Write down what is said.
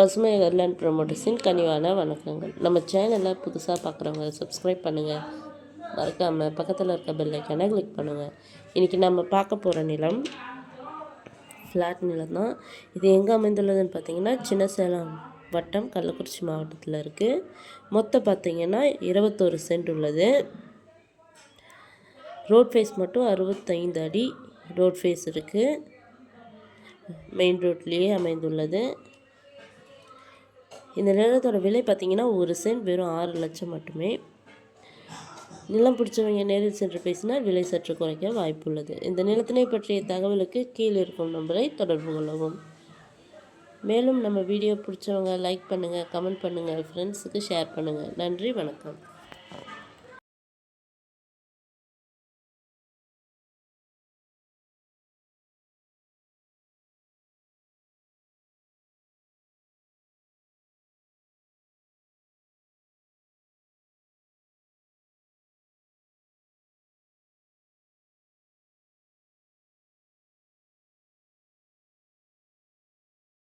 பசுமை வெர்லான் ப்ரொமோட்டர்ஸின் கனிவான வணக்கங்கள். நம்ம சேனலை புதுசாக பார்க்குறவங்க சப்ஸ்கிரைப் பண்ணுங்கள் மறக்காமல் பக்கத்தில் இருக்க பெல்லைக்கான கிளிக் பண்ணுங்கள் இன்றைக்கி நம்ம பார்க்க போகிற நிலம் ஃப்ளாட் நிலம் தான் இது எங்கே அமைந்துள்ளதுன்னு பார்த்தீங்கன்னா சின்ன சேலம் வட்டம் கள்ளக்குறிச்சி மாவட்டத்தில் இருக்குது மொத்தம் பார்த்தீங்கன்னா இருபத்தோரு சென்ட் உள்ளது. ரோட் ஃபேஸ் மட்டும் அறுபத்தைந்து அடி ரோட் ஃபேஸ் இருக்குது மெயின் ரோட்லேயே அமைந்துள்ளது. இந்த நிலத்தோட விலை பார்த்தீங்கன்னா ஒரு சென்ட் வெறும் ஆறு லட்சம் மட்டுமே. நிலம் பிடிச்சவங்க நேரில் சென்று பேசினால் விலை சற்று குறைக்க வாய்ப்புள்ளது. இந்த நிலத்தினை பற்றிய தகவலுக்கு கீழே இருக்கும் நம்பரை தொடர்பு கொள்ளவும். மேலும் நம்ம வீடியோ பிடிச்சவங்க லைக் பண்ணுங்கள் கமெண்ட் பண்ணுங்கள் ஃப்ரெண்ட்ஸுக்கு ஷேர் பண்ணுங்கள் நன்றி வணக்கம்.